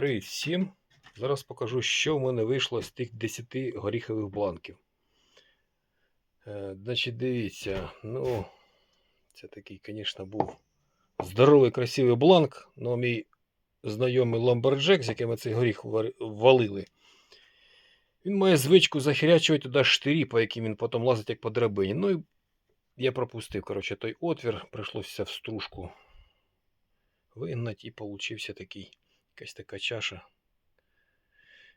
Привіт всім! Зараз покажу, що в мене вийшло з тих 10 горіхових бланків. Е, значить, дивіться, ну, це такий, звісно, був здоровий, красивий бланк, але мій знайомий ламберджек, з яким цей горіх валили, він має звичку захирячувати туди штирі, по яким він потім лазить як по драбині. Ну і я пропустив, коротше, той отвір, прийшлося в стружку вигнати і получився такий, якась така чаша.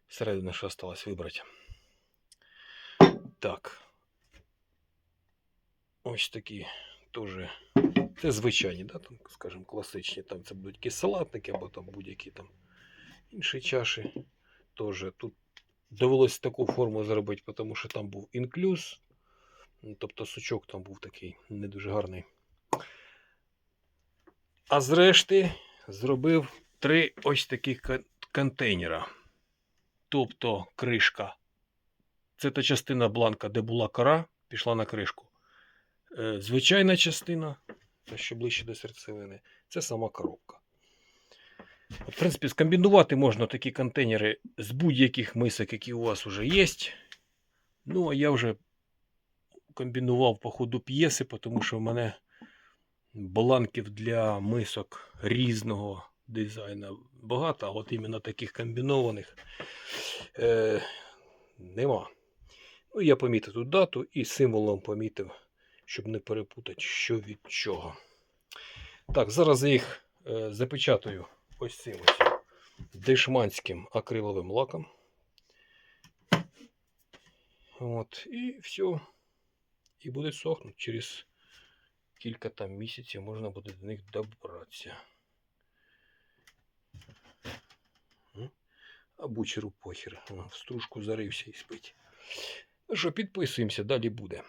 Всередину що осталось вибрати. Так. Ось такі теж. Це звичайні, да, там, скажімо, класичні. Там це будуть якісь салатники або там будь-які там інші чаші. Теж тут довелося таку форму зробити, тому що там був інклюз. Ну, Тобто сучок там був такий не дуже гарний. А зрешти зробив три ось таких кон- контейнера. Тобто кришка. Це та частина бланка, де була кора, пішла на кришку. Е, Звичайна частина, та що ближче до серцевини, це сама коробка. От, в принципі, скомбінувати можна такі контейнери з будь-яких мисок, які у вас вже є. Ну, а я вже комбінував по ходу п'єси, тому що в мене бланків для мисок різного дизайну багато, а от іменно таких комбінованих е, нема. Ну, я помітив тут дату і символом помітив, щоб не перепутати, що від чого. Так, зараз я їх е, запечатаю ось цим ось дешманським акриловим лаком. От, і все. І буде сохнути через кілька там місяців можна буде до них добратися. А бучеру похер. В стружку зарився і спить. Ну що, підписуємося, далі буде.